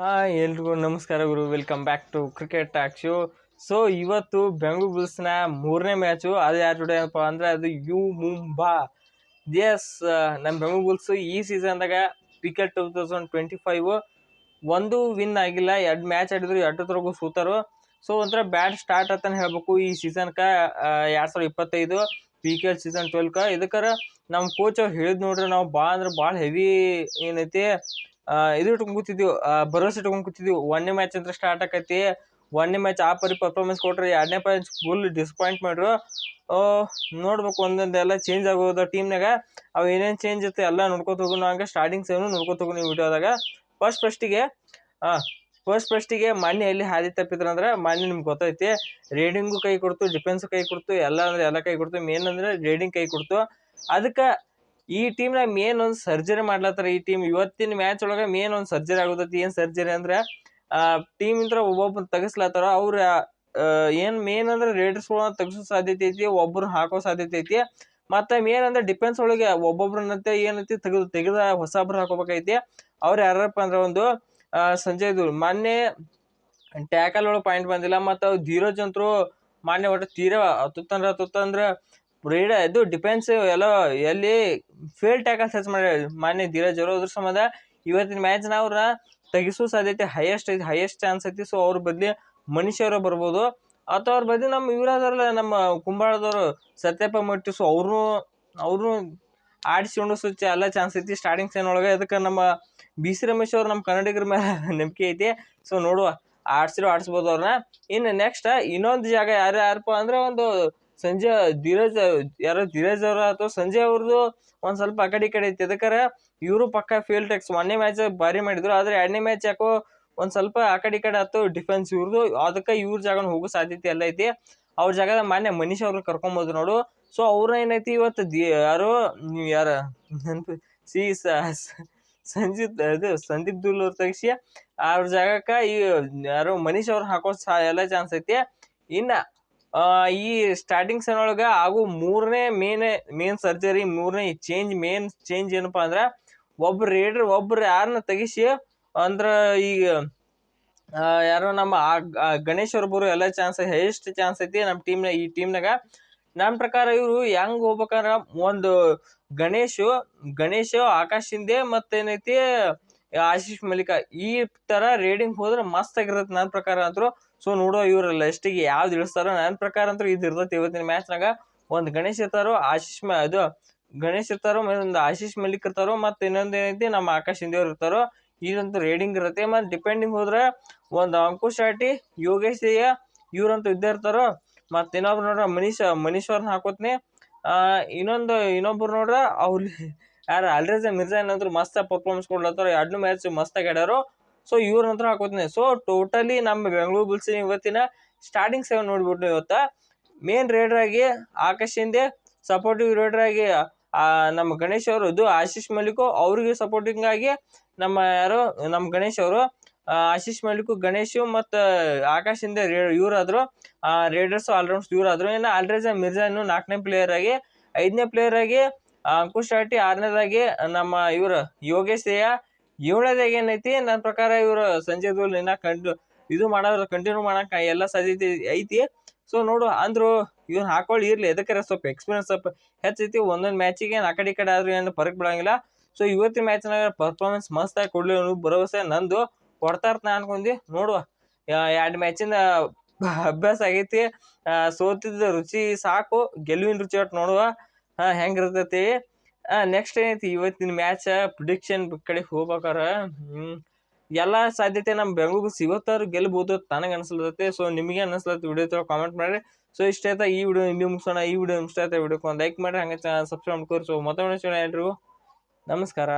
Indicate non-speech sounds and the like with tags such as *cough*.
Hi ಎಲ್ರಿಗೂ ನಮಸ್ಕಾರ ಗುರು. Welcome back to cricket talk show so ಇವತ್ತು ಬೆಂಗಳೂರು ಬುಲ್ಸ್ನ ಮೂರನೇ ಮ್ಯಾಚು ಅದು ಯಾರು ಜೋಡಿ ಏನಪ್ಪ ಅಂದ್ರೆ ಅದು ಯು ಮುಂಬಾ ಎಸ್ ನಮ್ಮ ಬೆಂಗಳೂರು ಬುಲ್ಸು ಈ ಸೀಸನ್ದಾಗ cricket two thousand twenty five ಒಂದು ವಿನ್ ಆಗಿಲ್ಲ. ಎರಡು ಮ್ಯಾಚ್ ಆಡಿದ್ರು, ಎರಡು ಎರಡರವರೆಗೂ ಸೂತರು. ಸೊ ಒಂಥರ ಬ್ಯಾಟ್ ಸ್ಟಾರ್ಟ್ ಆತನ ಹೇಳಬೇಕು ಈ ಸೀಸನ್ಕ ಎರಡು ಸಾವಿರದ ಇಪ್ಪತ್ತೈದು ಪಿ ಕೆ ಎಲ್ ಸೀಸನ್ ಟ್ವೆಲ್ಕ ಇದಕ್ಕಾರ ನಮ್ಮ ಕೋಚ್ ಹೇಳಿದ್ ನೋಡ್ರಿ, ನಾವು ಭಾಳ ಅಂದ್ರೆ ಭಾಳ ಹೆವಿ ಏನೈತಿ. ಇದು ಇಟ್ಕೊಂಡು ಕೂತಿದ್ದೀವಿ ಭರವಸೆ ಇಟ್ಕೊಂಡು ಕೂತಿದ್ದೀವಿ ಒಂದನೇ ಮ್ಯಾಚ್ ಅಂತ ಸ್ಟಾರ್ಟ್ ಆಕೈತಿ. ಒಂದನೇ ಮ್ಯಾಚ್ ಆ ಪರಿ ಪರ್ಫಾರ್ಮೆನ್ಸ್ ಕೊಟ್ರೆ ಎರಡನೇ ಮ್ಯಾಚ್ ಫುಲ್ ಡಿಸಪಾಯಿಂಟ್ ಮಾಡ್ರು. ನೋಡ್ಬೇಕು ಒಂದೊಂದೆಲ್ಲ ಚೇಂಜ್ ಆಗೋದು ಟೀಮ್ನಾಗ ಅವು ಏನೇನು ಚೇಂಜ್ ಇರುತ್ತೆ ಎಲ್ಲ ನೋಡ್ಕೊತ ಹೋಗೋಣ ಹಂಗೆ ಸ್ಟಾರ್ಟಿಂಗ್ ಸೇವ್ ನೋಡ್ಕೊತ ಹೋಗೋಣ ಈ ವಿಡಿಯೋದಾಗ ಫಸ್ಟ್ ಫಸ್ಟಿಗೆ ಹಾಂ ಫಸ್ಟ್ ಫಸ್ಟಿಗೆ ಮೊನ್ನೆ ಎಲ್ಲಿ ಹಾದಿ ತಪ್ಪಿದ್ರು ಅಂದ್ರೆ ಮೊನ್ನೆ ನಿಮ್ಗೆ ಗೊತ್ತೈತಿ. ರೇಡಿಂಗು ಕೈ ಕೊಡ್ತು ಡಿಫೆನ್ಸ್ ಕೈ ಕೊಡ್ತು, ಎಲ್ಲ ಅಂದ್ರೆ ಎಲ್ಲ ಕೈ ಕೊಡ್ತು. ಮೇನ್ ಅಂದ್ರೆ ರೇಡಿಂಗ್ ಕೈ ಕೊಡ್ತು. ಅದಕ್ಕೆ ಈ ಟೀಮ್ನಾಗ ಮೇನ್ ಒಂದು ಸರ್ಜರಿ ಮಾಡ್ಲತ್ತಾರ. ಈ ಟೀಮ್ ಇವತ್ತಿನ ಮ್ಯಾಚ್ ಒಳಗೆ ಮೇನ್ ಒಂದು ಸರ್ಜರಿ ಆಗೋದೈತಿ. ಏನು ಸರ್ಜರಿ ಅಂದ್ರೆ ಟೀಮ್ ಇಂದ್ರ ಒಬ್ಬೊಬ್ಬರು ತೆಗಿಸ್ಲತ್ತಾರ. ಅವ್ರ ಏನು ಮೇನ್ ಅಂದ್ರೆ ರೇಡರ್ಸ್ ತೆಗಿಸೋ ಸಾಧ್ಯತೆ ಐತಿ ಒಬ್ಬರು ಹಾಕೋ ಸಾಧ್ಯತೆ ಐತಿ. ಮತ್ತೆ ಮೇನ್ ಅಂದ್ರೆ ಡಿಫೆನ್ಸ್ ಒಳಗೆ ಒಬ್ಬೊಬ್ರನ್ನಂತೆ ಏನೈತಿ, ತೆಗೆದು, ತೆಗೆದ ಹೊಸಬ್ರು ಹಾಕೋಬೇಕೈತಿ ಅವ್ರು ಯಾರಪ್ಪ ಅಂದ್ರೆ ಒಂದು ಸಂಜಯ್ ದೂರ್. ಮೊನ್ನೆ ಟ್ಯಾಕಲ್ ಒಳಗೆ ಪಾಯಿಂಟ್ ಬಂದಿಲ್ಲ, ಮತ್ತು ಅವು ಧೀರಜ್ ಅಂತರು ಮೊನ್ನೆ ಒಟ್ಟು ತೀರ ತುತ್ತಂದ್ರ ತುತ್ತಂದ್ರ ರೇಡ ಇದು ಡಿಫೆನ್ಸ್ ಎಲ್ಲ ಎಲ್ಲಿ ಫೇಲ್ ಟ್ಯಾಕಲ್ ಸರ್ಚ್ ಮಾಡಿ ಮಾನ್ಯ ಧೀರಜ್ ಅವರು, ಅದ್ರ ಸಂಬಂಧ ಇವತ್ತಿನ ಮ್ಯಾಚ್ನ ಅವ್ರ ತೆಗಿಸೋ ಸಾಧ್ಯತೆ ಹೈಯೆಸ್ಟ್ ಐತಿ ಹೈಯೆಸ್ಟ್ ಚಾನ್ಸ್ ಐತಿ. ಸೊ ಅವ್ರ ಬದಲಿ ಮನುಷ್ಯರು ಬರ್ಬೋದು. ಅಥವಾ ಅವ್ರ ಬದಲಿ ನಮ್ಮ ಇವರಾದವ್ರಲ್ಲ ನಮ್ಮ ಕುಂಬಾಳದವರು ಸತ್ಯಪ್ಪ ಮಟ್ಟಿ ಸೊ ಅವರು, ಅವ್ರೂ ಆಡಿಸ್ಕೊಂಡು ಸುಚ್ಚ ಎಲ್ಲ ಚಾನ್ಸ್ ಐತಿ. ಸ್ಟಾರ್ಟಿಂಗ್ ಸೈನ್ ಒಳಗೆ ಅದಕ್ಕೆ ನಮ್ಮ ಬಿ ಸಿ ರಮೇಶ್ ಅವ್ರು ನಮ್ಮ ಕನ್ನಡಿಗರ ಮೇಲೆ *laughs* ನಂಬಿಕೆ ಐತಿ. ಸೊ ನೋಡುವ, ಆಡ್ಸಿರೋ, ಆಡಿಸ್ಬೋದು ಅವ್ರನ್ನ. ಇನ್ನು ನೆಕ್ಸ್ಟ್ ಇನ್ನೊಂದು ಜಾಗ ಯಾರು ಯಾರಪ್ಪ ಅಂದ್ರೆ ಒಂದು ಸಂಜೆ ಧೀರಜ್, ಯಾರೋ ಧೀರಜ್ ಅವರ ಅಥವಾ ಸಂಜೆ ಅವ್ರದ್ದು ಒಂದು ಸ್ವಲ್ಪ ಆ ಕಡೆ ಈ ಕಡೆ ಐತಿ ಅದಕ್ಕಾರ ಇವರು ಪಕ್ಕ ಫೀಲ್ಡ್ ಟೆಕ್ಸ್ ಒಂದನೇ ಮ್ಯಾಚ್ ಭಾರಿ ಮಾಡಿದ್ರು. ಆದರೆ ಎರಡನೇ ಮ್ಯಾಚ್ ಯಾಕೋ ಒಂದು ಸ್ವಲ್ಪ ಆ ಕಡೆ ಈ ಕಡೆ ಆಯ್ತು ಡಿಫೆನ್ಸ್ ಇವ್ರದ್ದು ಅದಕ್ಕೆ ಇವ್ರ ಜಾಗ ಹೋಗೋ ಸಾಧ್ಯತೆ ಎಲ್ಲ ಐತಿ. ಅವ್ರ ಜಾಗದ ಮಾನ್ಯ ಮನೀಶ್ ಅವ್ರನ್ನ ಕರ್ಕೊಂಬೋದು ನೋಡು. ಸೊ ಅವ್ರ ಏನೈತಿ ಇವತ್ತು ದಿ ಯಾರೋ? ಯಾರ? ನೆನಪು. ಸಿ ಸಂಜಿತ್, ಇದು ಸಂದೀಪ್ ದುಲ್ ಅವ್ರ ತೆಗಿಸಿ. ಅವ್ರ ಜಾಗಕ್ಕೆ ಈ ಯಾರೋ ಮನೀಶ್ ಅವ್ರ ಹಾಕೋ ಎಲ್ಲ ಚಾನ್ಸ್ ಐತಿ. ಇನ್ನು ಈ ಸ್ಟಾರ್ಟಿಂಗ್ ಸನ್ ಒಳಗೆ ಮೂರನೇ ಮೇನ್ ಮೇನ್ ಸರ್ಜರಿ ಮೂರನೇ ಚೇಂಜ್ ಮೇನ್ ಚೇಂಜ್ ಏನಪ್ಪಾ ಅಂದ್ರೆ ಒಬ್ಬ ರೇಡ್ರ್ ಒಬ್ರು ಯಾರನ್ನ ತೆಗಿಸಿ ಅಂದ್ರೆ ಈಗ ಯಾರೋ ನಮ್ಮ ಗಣೇಶ್ ಅವ್ರೊಬ್ಬರು ಎಲ್ಲ ಚಾನ್ಸ್ ಹೈಯೆಸ್ಟ್ ಚಾನ್ಸ್ ಐತಿ ನಮ್ಮ ಟೀಮ್ನಾಗ ಈ ಟೀಮ್ನಾಗ ನನ್ನ ಪ್ರಕಾರ ಇವರು ಹೆಂಗ್ ಹೋಗ್ಬೇಕಂದ್ರೆ ಒಂದು ಗಣೇಶು ಗಣೇಶು ಆಕಾಶ್ ಹಿಂದೆ ಮತ್ತೇನೈತಿ ಆಶೀಶ್ ಮಲ್ಲಿಕ ಈ ತರ ರೇಡಿಂಗ್ ಹೋದ್ರೆ ಮಸ್ತ್ ಆಗಿರತ್ತೆ ನನ್ನ ಪ್ರಕಾರ ಅಂತೂ. ಸೊ ನೋಡೋ ಇವ್ರ ಲಿಸ್ಟಿಗೆ ಯಾವ್ದು ಇಳಿಸ್ತಾರೋ ನನ್ನ ಪ್ರಕಾರ ಅಂತೂ ಇದು ಇರ್ತೈತಿ ಇವತ್ತಿನ ಮ್ಯಾಚ್ನಾಗ ಒಂದು ಗಣೇಶ್ ಇರ್ತಾರೋ ಆಶೀಶ್ ಇದು ಗಣೇಶ್ ಇರ್ತಾರೋ ಒಂದು ಆಶೀಶ್ ಮಲ್ಲಿಕ್ ಇರ್ತಾರೋ ಮತ್ತೆ ಇನ್ನೊಂದು ಏನೈತಿ ನಮ್ಮ ಆಕಾಶ್ ಶಿಂದೆ ಅವ್ರು ಇರ್ತಾರೋ. ಇದಂತೂ ರೇಡಿಂಗ್ ಇರುತ್ತೆ ಮತ್ತೆ ಡಿಪೆಂಡಿಂಗ್ ಹೋದ್ರೆ ಒಂದು ಅಂಕುಶ್ ಆಟಿ, ಯೋಗೇಶ್ ದಯ್ಯ ಇವ್ರಂತೂ ಇದ್ದೇ ಇರ್ತಾರೋ. ಮತ್ತೆ ಇನ್ನೊಬ್ರು ನೋಡ್ರ ಮನೀಶ್ ಮನೀಶ್ ಅವ್ರನ್ನ ಹಾಕೋತ್ನಿ ಇನ್ನೊಂದು ಇನ್ನೊಬ್ರು ನೋಡ್ರ ಅವ್ರು ಯಾರು ಅಲ್ರೇಜ ಮಿರ್ಜಾ ಏನಾದ್ರು ಮಸ್ತ್ ಪರ್ಫಾರ್ಮೆನ್ಸ್ ಕೊಡ್ಲತ್ತಾರ ಎರಡನೇ ಮ್ಯಾಚ್ ಮಸ್ತಾಗಿ ಆಡ್ಯಾರು ಸೊ ಇವ್ರ ನಂತರ ಹಾಕೋತೀನಿ. ಸೊ ಟೋಟಲಿ ನಮ್ಮ ಬೆಂಗಳೂರು ಬುಲ್ಸ್ ಇವತ್ತಿನ ಸ್ಟಾರ್ಟಿಂಗ್ ಸೆವೆನ್ ನೋಡ್ಬಿಟ್ಟು ಇವತ್ತ. ಮೇನ್ ರೇಡರ್ ಆಗಿ ಆಕಾಶ್ ಹಿಂದೆ ಸಪೋರ್ಟಿವ್ ರೇಡರ್ ಆಗಿ ನಮ್ಮ ಗಣೇಶ್ ಅವರು, ಇದು ಆಶೀಶ್ ಮಲ್ಲಿಕು, ಅವ್ರಿಗೆ ಸಪೋರ್ಟಿಂಗ್ ಆಗಿ ನಮ್ಮ ಯಾರು, ನಮ್ಮ ಗಣೇಶ್ ಅವರು ಆಶೀಶ್ ಮಲ್ಲಿಕು, ಗಣೇಶ್ ಮತ್ತು ಆಕಾಶ್ ಹಿಂದೆ ಇವರಾದ್ರು ರೇಡರ್ಸ್ ಆಲ್ರೌಂಡ್ಸ್ ಇವರಾದ್ರು. ಇನ್ನು ಆಲ್ರೇಜ ಮಿರ್ಜಾನು ನಾಲ್ಕನೇ ಪ್ಲೇಯರ್ ಆಗಿ, ಐದನೇ ಪ್ಲೇಯರ್ ಆಗಿ ಅಂಕುಶ್ ಶಾಟಿ ಆರನೇದಾಗಿ ನಮ್ಮ ಇವ್ರ ಯೋಗೇಶ್ ದೇಯ ಏಳನೇದಾಗಿ ಏನೈತಿ? ನನ್ನ ಪ್ರಕಾರ ಇವರು ಸಂಜಯ್ ದೋಲ್ ನಿನ್ನ ಕಂಡು, ಇದು ಮಾಡೋದ್ರ ಕಂಟಿನ್ಯೂ ಮಾಡಕ್ ಎಲ್ಲ ಸಾಧ್ಯತೆ ಐತಿ. ಸೊ ನೋಡು, ಅಂದ್ರು ಇವ್ನ ಹಾಕೊಳ್ಳಿ ಇರ್ಲಿ. ಎದಕ್ಕಾರ ಸ್ವಲ್ಪ ಎಕ್ಸ್ಪೀರಿಯನ್ಸ್ ಸ್ವಲ್ಪ ಹೆಚ್ಚೈತಿ ಒಂದೊಂದು ಮ್ಯಾಚಿಗೆ ಆ ಕಡೆ ಕಡೆ ಆದ್ರೂ ಏನು ಫರಕ್ ಬಿಡಂಗಿಲ್ಲ. ಸೊ ಇವತ್ತಿನ ಮ್ಯಾಚ್ನಾಗ ಪರ್ಫಾರ್ಮೆನ್ಸ್ ಮಸ್ತ್ ಆಗಿ ಕೊಡ್ಲಿ ಅನ್ನೋ ಭರವಸೆ ನಂದು. ಕೊಡ್ತಾರ ನಾ ಅನ್ಕೊಂಡಿ. ನೋಡುವ ಎರಡು ಮ್ಯಾಚಿಂದ ಅಭ್ಯಾಸ ಆಗೈತಿ. ಸೋತಿದ್ದ ರುಚಿ ಸಾಕು. ಗೆಲುವಿನ ರುಚಿ ಒಟ್ಟು ನೋಡುವ. ಹಾ, ಹೆಂಗಿರ್ತೈತಿ? ನೆಕ್ಸ್ಟ್ ಏನೈತಿ? ಇವತ್ತಿನ ಮ್ಯಾಚ್ ಪ್ರಿಡಿಕ್ಷನ್ ಕಡೆ ಹೋಗ್ಬೇಕಾರ? ಎಲ್ಲ ಸಾಧ್ಯತೆ ನಮ್ಮ ಬೆಂಗಳೂರು ಇವತ್ತಾರು ಗೆಲ್ಬೋದು ನನಗೆ ಅನಿಸ್ಲತ್ತೈತಿ ಸೊ ನಿಮಗೆ ಅನಿಸ್ಲತ್ತ ವಿಡಿಯೋ ಕಾಮೆಂಟ್ ಮಾಡ್ರಿ. ಸೊ ಇಷ್ಟ ಆಯ್ತಾ ಈ ವಿಡಿಯೋ ಇಲ್ಲಿ ಮುಗಿಸೋಣ? ಈ ವಿಡಿಯೋ ಇಷ್ಟ ಆಯ್ತಾ ವಿಡಿಯೋಕ್ಕೆ ಒಂದು ಲೈಕ್ ಮಾಡ್ರಿ. ಹಂಗೆ ಸಬ್ಸ್ಕ್ರೈಬ್ ಮಾಡ್ಕೊರಿ. ಸೊ ಮತ್ತೊಮ್ಮೆ ಎಲ್ರಿಗೂ ನಮಸ್ಕಾರ.